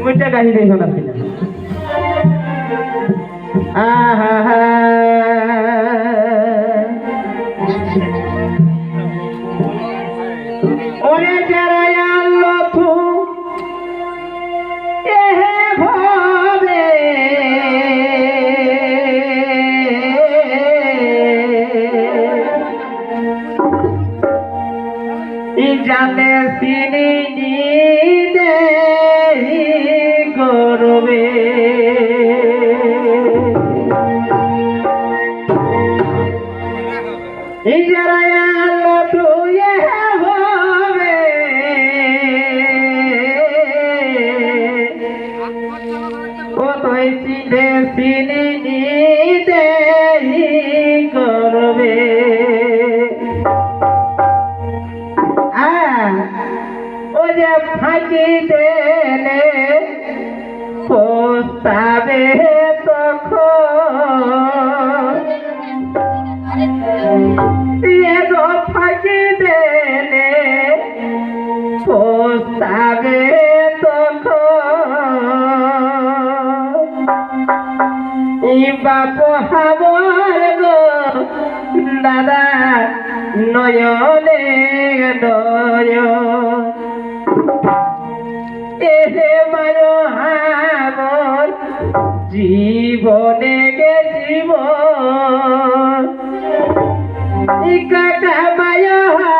কুমিরটা গাড়ি দেখো না হ্যাঁ হ্যাঁ হ্যাঁ হাসিতেলে পোস্তাবে তখন ফাঁকি দেলে পোস্তাবে বাপ হাবর গো দাদা নয় এসে মানো আমার জীবনে গে জীবন। কাটা মায়া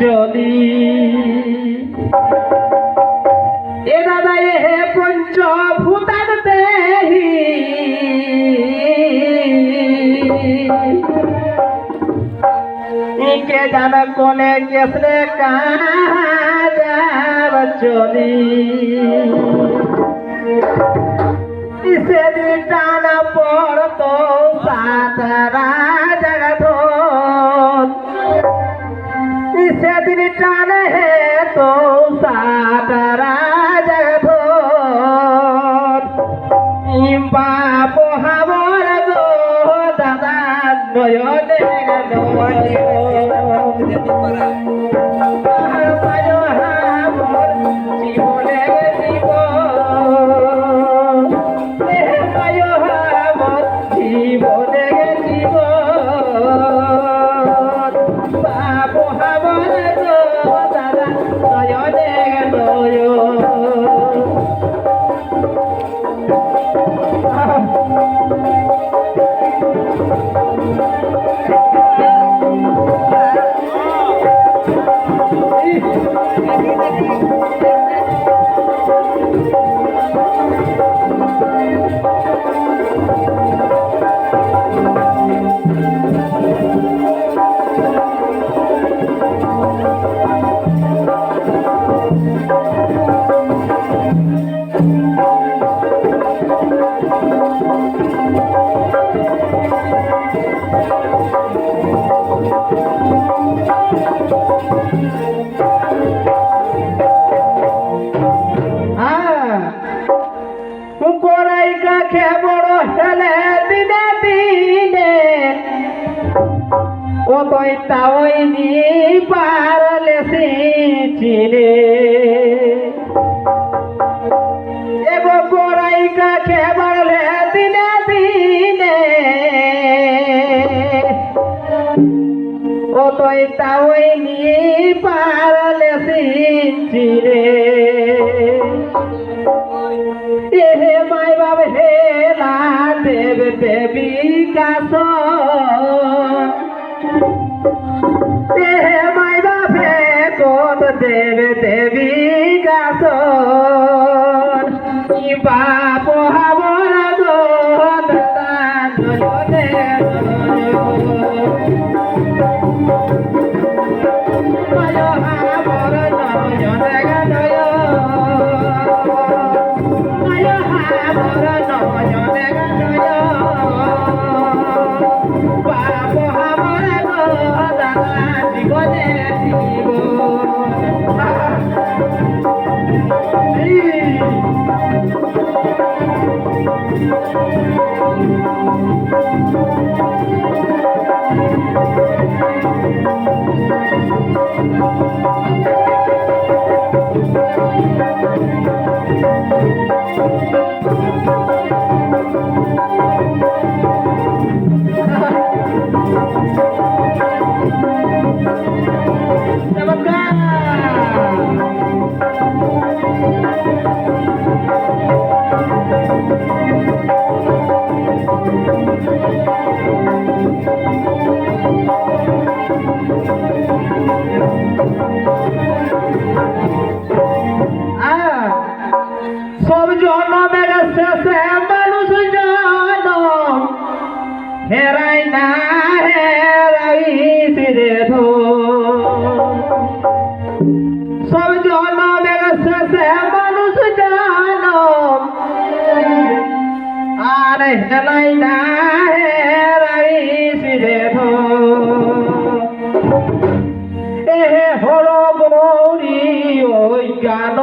চলি। এ দাদা, এ হে পঞ্চভূতার দেহি। ইকে জান কোনে কেসরে কাজাব চলি। ইসে টানা পড়তো সাতারা। Bye. কইতাওই দিয়ে পারলে সে চিরে এগো পড়াই কাকে বাড়লে দিনে দিনে। ও তৈতাওই নিয়ে পারলে সে চিরে এ হে মাই বাবা হে না দেব দেবী কাসা তে মাই বাপে কত দেবে দেবী গাছ বাপ Thank you. খেলাই রে এ হর গৌরী ওই গান